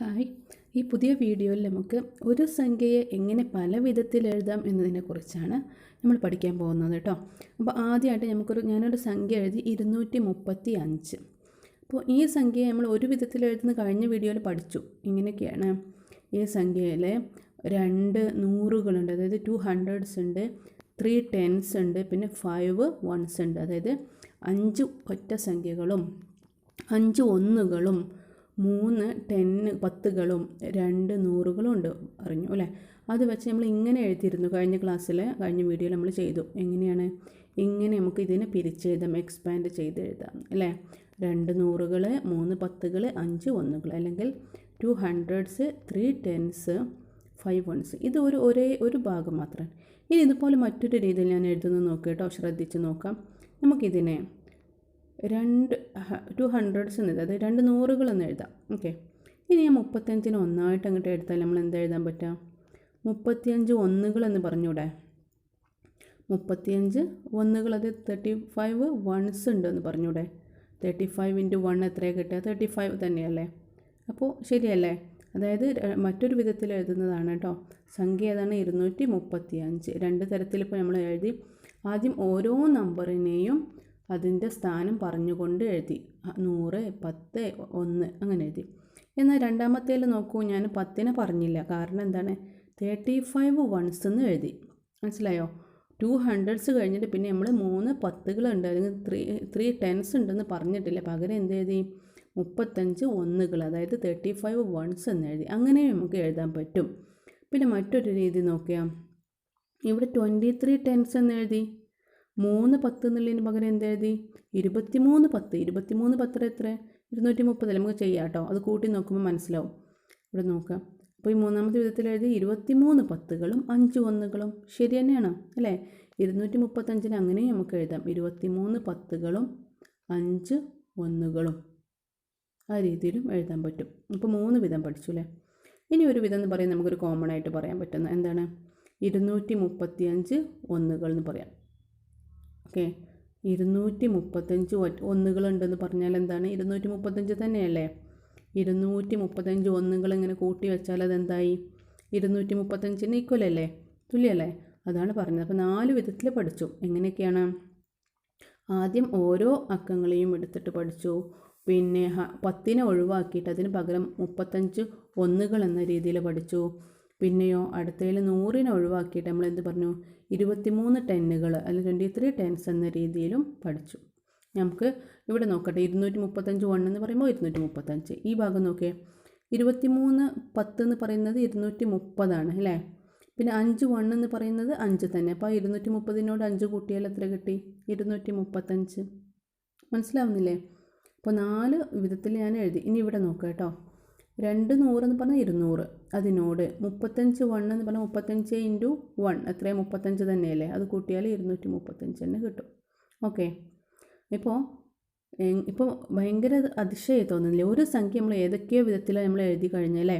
Hi. ഈ പുതിയ വീഡിയോയിൽ നമുക്ക് ഒരു സംഖ്യയെ എങ്ങനെ പല വിധത്തിൽ എഴുതാം എന്നതിനെക്കുറിച്ചാണ് നമ്മൾ പഠിക്കാൻ പോകുന്നത് കേട്ടോ. അപ്പോൾ ആദ്യമായിട്ട് നമുക്കൊരു ഞാനൊരു സംഖ്യ എഴുതി ഇരുന്നൂറ്റി മുപ്പത്തി അഞ്ച് അപ്പോൾ ഈ സംഖ്യയെ നമ്മൾ ഒരു വിധത്തിൽ എഴുതുന്ന കഴിഞ്ഞ വീഡിയോയിൽ പഠിച്ചു. ഇങ്ങനെയൊക്കെയാണ്. ഈ സംഖ്യയിൽ രണ്ട് നൂറുകളുണ്ട്. അതായത് ടു ഹൺഡ്രഡ്സ് ഉണ്ട് ത്രീ ടെൻസ് ഉണ്ട് പിന്നെ ഫൈവ് വൺസ് ഉണ്ട്. അതായത് അഞ്ച് ഒറ്റ സംഖ്യകളും അഞ്ച് ഒന്നുകളും മൂന്ന് ടെന്ന് പത്തുകളും രണ്ട് നൂറുകളും ഉണ്ട് അറിഞ്ഞു അല്ലേ? അത് വെച്ച് നമ്മൾ ഇങ്ങനെ എഴുതിയിരുന്നു കഴിഞ്ഞ ക്ലാസ്സിൽ കഴിഞ്ഞ വീഡിയോയിൽ നമ്മൾ ചെയ്തു. എങ്ങനെയാണ്? ഇങ്ങനെ നമുക്ക് ഇതിനെ പിരിച്ചെഴുതാം എക്സ്പാൻഡ് ചെയ്ത് എഴുതാം അല്ലേ? രണ്ട് നൂറുകൾ മൂന്ന് പത്തുകൾ അഞ്ച് ഒന്നുകൾ അല്ലെങ്കിൽ two hundreds three tens five ones ഇത് ഒരു ഒരേ ഒരു ഭാഗം മാത്രമാണ് ഇനി ഇതുപോലെ മറ്റൊരു രീതിയിൽ ഞാൻ എഴുതുന്നത് നോക്കി കേട്ടോ ശ്രദ്ധിച്ച് നോക്കാം. നമുക്കിതിനെ രണ്ട് ടു ഹൺഡ്രഡ്സ് എന്ന് എഴുതാം അതായത് രണ്ട് നൂറുകളെന്ന് എഴുതാം. ഓക്കെ ഇനി ഞാൻ മുപ്പത്തഞ്ചിന് ഒന്നായിട്ട് അങ്ങോട്ട് എടുത്താൽ നമ്മൾ എന്താ എഴുതാൻ പറ്റുക? മുപ്പത്തിയഞ്ച് ഒന്നുകൾ എന്ന് പറഞ്ഞൂടെ? മുപ്പത്തിയഞ്ച് ഒന്നുകൾ അത് തേർട്ടി ഫൈവ് വൺസ് ഉണ്ടെന്ന് പറഞ്ഞൂടെ? തേർട്ടി ഫൈവ് ഇന്റു വൺ എത്രയാണ് കിട്ടുക? തേർട്ടി ഫൈവ് തന്നെയല്ലേ? അപ്പോൾ ശരിയല്ലേ? അതായത് മറ്റൊരു വിധത്തിൽ എഴുതുന്നതാണ് കേട്ടോ. സംഖ്യ ഏതാണ്? ഇരുന്നൂറ്റി മുപ്പത്തി അഞ്ച് രണ്ട് തരത്തിലിപ്പോൾ നമ്മൾ എഴുതി. ആദ്യം ഓരോ നമ്പറിനെയും അതിന്റെ സ്ഥാനം പറഞ്ഞുകൊണ്ട് എഴുതി. നൂറ് പത്ത് ഒന്ന് അങ്ങനെ എഴുതി. എന്നാൽ രണ്ടാമത്തേൽ നോക്കൂ ഞാൻ പത്തിനെ പറഞ്ഞില്ല. കാരണം എന്താണ്? തേർട്ടി ഫൈവ് വൺസ് എന്ന് എഴുതി. മനസ്സിലായോ? ടു ഹൺഡ്രഡ്സ് കഴിഞ്ഞിട്ട് പിന്നെ നമ്മൾ മൂന്ന് പത്തുകളുണ്ട്. അല്ലെങ്കിൽ ത്രീ ത്രീ ടെൻസ് ഉണ്ടെന്ന് പറഞ്ഞിട്ടില്ല. പകരം എന്ത് എഴുതി? മുപ്പത്തഞ്ച് ഒന്നുകൾ അതായത് തേർട്ടി ഫൈവ് വൺസ് എന്ന് എഴുതി. അങ്ങനെ നമുക്ക് എഴുതാൻ പറ്റും. പിന്നെ മറ്റൊരു രീതി നോക്കിയാൽ ഇവിടെ ട്വന്റി ത്രീ ടെൻസ് എന്ന് എഴുതി. മൂന്ന് പത്ത് എന്നുള്ളതിന് പകരം എന്ത് എഴുതി? ഇരുപത്തിമൂന്ന് പത്ത്. ഇരുപത്തിമൂന്ന് പത്ത് എത്ര? ഇരുന്നൂറ്റി മുപ്പത് നമുക്ക് ചെയ്യാം കേട്ടോ. അത് കൂട്ടി നോക്കുമ്പോൾ മനസ്സിലാവും. ഇവിടെ നോക്കാം അപ്പോൾ ഈ മൂന്നാമത്തെ വിധത്തിൽ എഴുതി ഇരുപത്തിമൂന്ന് പത്തുകളും അഞ്ച് ഒന്നുകളും. ശരി തന്നെയാണ് അല്ലേ? ഇരുന്നൂറ്റി മുപ്പത്തഞ്ചിന് അങ്ങനെയും നമുക്ക് എഴുതാം. ഇരുപത്തിമൂന്ന് പത്തുകളും അഞ്ച് ഒന്നുകളും. ആ രീതിയിലും എഴുതാൻ പറ്റും. ഇപ്പോൾ മൂന്ന് വിധം പഠിച്ചു അല്ലേ? ഇനി ഒരു വിധം എന്ന് പറയാൻ നമുക്കൊരു കോമൺ ആയിട്ട് പറയാൻ പറ്റുന്ന എന്താണ്? ഇരുന്നൂറ്റി മുപ്പത്തി അഞ്ച് ഒന്നുകൾ എന്ന് പറയാം. ഓക്കെ. ഇരുന്നൂറ്റി മുപ്പത്തഞ്ച് ഒന്നുകളുണ്ടെന്ന് പറഞ്ഞാൽ എന്താണ്? ഇരുന്നൂറ്റി മുപ്പത്തഞ്ച് തന്നെയല്ലേ? ഇരുന്നൂറ്റി മുപ്പത്തഞ്ച് ഒന്നുകൾ ഇങ്ങനെ കൂട്ടി വെച്ചാൽ അതെന്തായി? ഇരുന്നൂറ്റി മുപ്പത്തഞ്ചിന് ഈക്വൽ അല്ലേ? തുല്യല്ലേ? അതാണ് പറഞ്ഞത്. അപ്പോൾ നാല് വിധത്തിൽ പഠിച്ചു. എങ്ങനെയൊക്കെയാണ്? ആദ്യം ഓരോ അക്കങ്ങളെയും എടുത്തിട്ട് പഠിച്ചു. പിന്നെ പത്തിനെ ഒഴിവാക്കിയിട്ട് അതിന് പകരം മുപ്പത്തഞ്ച് ഒന്നുകൾ എന്ന രീതിയിൽ പഠിച്ചു. പിന്നെയോ അടുത്തതിൽ നൂറിനെ ഒഴിവാക്കിയിട്ട് നമ്മൾ എന്ത് പറഞ്ഞു? ഇരുപത്തിമൂന്ന് ടെന്നുകൾ അല്ലെങ്കിൽ ട്വന്റി ത്രീ ടെൻസ് എന്ന രീതിയിലും പഠിച്ചു. നമുക്ക് ഇവിടെ നോക്കട്ടെ ഇരുന്നൂറ്റി മുപ്പത്തഞ്ച് വൺ എന്ന് പറയുമ്പോൾ ഇരുന്നൂറ്റി മുപ്പത്തഞ്ച് ഈ ഭാഗം നോക്കിയേ ഇരുപത്തിമൂന്ന് പത്ത് എന്ന് പറയുന്നത് ഇരുന്നൂറ്റി മുപ്പതാണ് അല്ലേ? പിന്നെ അഞ്ച് വൺ എന്ന് പറയുന്നത് അഞ്ച് തന്നെ. അപ്പോൾ ഇരുന്നൂറ്റി മുപ്പതിനോട് അഞ്ച് കൂട്ടിയാൽ എത്ര കിട്ടി? ഇരുന്നൂറ്റി മുപ്പത്തഞ്ച് മനസ്സിലാവുന്നില്ലേ? അപ്പോൾ നാല് വിധത്തിൽ ഞാൻ എഴുതി. ഇനി ഇവിടെ നോക്കാം കേട്ടോ. രണ്ട് നൂറ് എന്ന് പറഞ്ഞാൽ ഇരുന്നൂറ്. അതിനോട് മുപ്പത്തഞ്ച് വൺ എന്ന് പറഞ്ഞാൽ മുപ്പത്തഞ്ച് ഇന്റു വൺ എത്രയും മുപ്പത്തഞ്ച് തന്നെയല്ലേ? അത് കൂട്ടിയാൽ ഇരുന്നൂറ്റി മുപ്പത്തഞ്ച് തന്നെ കിട്ടും. ഓക്കെ ഇപ്പോൾ ഇപ്പോൾ ഭയങ്കര അതിശയം തോന്നുന്നില്ലേ? ഒരു സംഖ്യ നമ്മൾ ഏതൊക്കെയോ വിധത്തിലാണ് നമ്മൾ എഴുതി കഴിഞ്ഞല്ലേ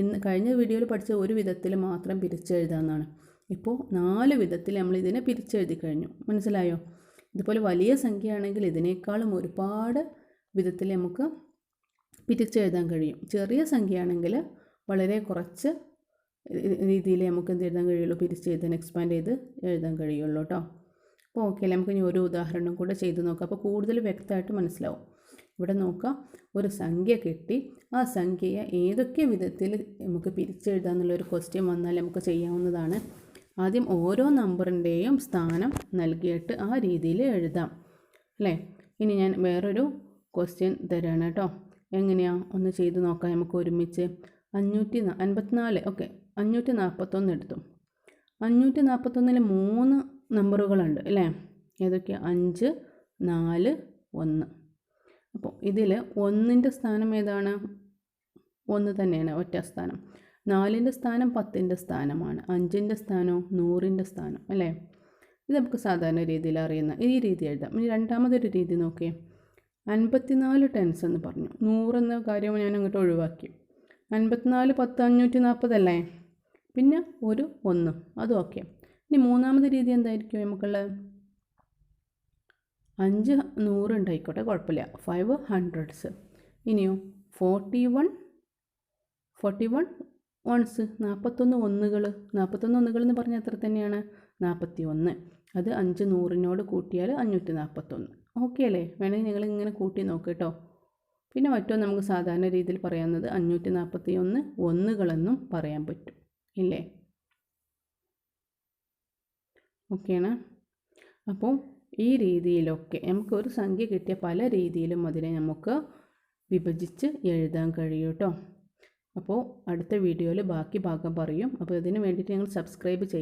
ഇന്ന് കഴിഞ്ഞ വീഡിയോയിൽ പഠിച്ച ഒരു വിധത്തിൽ മാത്രം പിരിച്ചെഴുതാമെന്നാണ് ഇപ്പോൾ നാല് വിധത്തിൽ നമ്മൾ ഇതിനെ പിരിച്ചെഴുതി കഴിഞ്ഞു. മനസ്സിലായോ? ഇതുപോലെ വലിയ സംഖ്യയാണെങ്കിൽ ഇതിനേക്കാളും ഒരുപാട് വിധത്തിൽ നമുക്ക് പിരിച്ചെഴുതാൻ കഴിയും. ചെറിയ സംഖ്യയാണെങ്കിൽ വളരെ കുറച്ച് രീതിയിൽ നമുക്ക് എന്ത് എഴുതാൻ കഴിയുള്ളൂ? പിരിച്ചെഴുതാൻ എക്സ്പാൻഡ് ചെയ്ത് എഴുതാൻ കഴിയുള്ളൂ കേട്ടോ അപ്പോൾ ഓക്കെ നമുക്ക് ഇനി ഒരു ഉദാഹരണം കൂടെ ചെയ്ത് നോക്കാം. അപ്പോൾ കൂടുതൽ വ്യക്തമായിട്ട് മനസ്സിലാവും. ഇവിടെ നോക്കാം. ഒരു സംഖ്യ കിട്ടി. ആ സംഖ്യയെ ഏതൊക്കെ വിധത്തിൽ നമുക്ക് പിരിച്ചെഴുതാമെന്നുള്ളൊരു ക്വസ്റ്റ്യൻ വന്നാൽ നമുക്ക് ചെയ്യാവുന്നതാണ്. ആദ്യം ഓരോ നമ്പറിന്റെയും സ്ഥാനം നൽകിയിട്ട് ആ രീതിയിൽ എഴുതാം. അല്ലേ? ഇനി ഞാൻ വേറൊരു ക്വസ്റ്റ്യൻ തരാണ് കേട്ടോ എങ്ങനെയാണ് ഒന്ന് ചെയ്ത് നോക്കാം നമുക്ക് ഒരുമിച്ച്. അഞ്ഞൂറ്റി അൻപത്തിനാല് ഓക്കെ. അഞ്ഞൂറ്റി നാൽപ്പത്തൊന്ന് എടുത്തു. അഞ്ഞൂറ്റി നാൽപ്പത്തൊന്നിൽ മൂന്ന് നമ്പറുകളുണ്ട് അല്ലേ? ഏതൊക്കെയാണ് അഞ്ച് നാല് ഒന്ന്. അപ്പോൾ ഇതിൽ ഒന്നിന്റെ സ്ഥാനം ഏതാണ്? ഒന്ന് തന്നെയാണ് ഒറ്റ സ്ഥാനം. നാലിന്റെ സ്ഥാനം പത്തിന്റെ സ്ഥാനമാണ്. അഞ്ചിന്റെ സ്ഥാനവും നൂറിന്റെ സ്ഥാനം അല്ലേ? ഇത് നമുക്ക് സാധാരണ രീതിയിൽ അറിയുന്ന ഈ രീതി എഴുതാം. ഇനി രണ്ടാമതൊരു രീതി നോക്കിയേ. അൻപത്തിനാല് ടെൻസ് എന്ന് പറഞ്ഞു. നൂറെന്ന കാര്യം ഞാൻ അങ്ങോട്ട് ഒഴിവാക്കി. അൻപത്തിനാല് പത്ത് അഞ്ഞൂറ്റി നാൽപ്പതല്ലേ പിന്നെ ഒരു ഒന്ന്. അതും ഓക്കെ ഇനി മൂന്നാമത് രീതി എന്തായിരിക്കും നമുക്കുള്ളത്? അഞ്ച് നൂറ് ഉണ്ടായിക്കോട്ടെ കുഴപ്പമില്ല. ഫൈവ് ഹൺഡ്രഡ്സ് ഇനിയോ forty one forty one ones നാൽപ്പത്തൊന്ന് ഒന്നുകൾ നാൽപ്പത്തൊന്ന് ഒന്നുകൾ എന്ന് പറഞ്ഞാൽ എത്ര തന്നെയാണ്. നാൽപ്പത്തി ഒന്ന് അത് അഞ്ച് നൂറിനോട് കൂട്ടിയാൽ അഞ്ഞൂറ്റി നാൽപ്പത്തൊന്ന് ഓക്കെ അല്ലേ? വേണമെങ്കിൽ നിങ്ങൾ ഇങ്ങനെ കൂട്ടി നോക്ക് കേട്ടോ പിന്നെ മറ്റൊന്ന് നമുക്ക് സാധാരണ രീതിയിൽ പറയാവുന്നത് അഞ്ഞൂറ്റി നാൽപ്പത്തി ഒന്ന് ഒന്നുകളെന്നും പറയാൻ പറ്റും. ഇല്ലേ? ഓക്കെയാണ്. അപ്പോൾ ഈ രീതിയിലൊക്കെ നമുക്ക് ഒരു സംഖ്യ കിട്ടിയ പല രീതിയിലും അതിനെ നമുക്ക് വിഭജിച്ച് എഴുതാൻ കഴിയും കേട്ടോ അപ്പോൾ അടുത്ത വീഡിയോയിൽ ബാക്കി ഭാഗം പറയും. അപ്പോൾ ഇതിന് വേണ്ടിയിട്ട് നിങ്ങൾ സബ്സ്ക്രൈബ് ചെയ്യും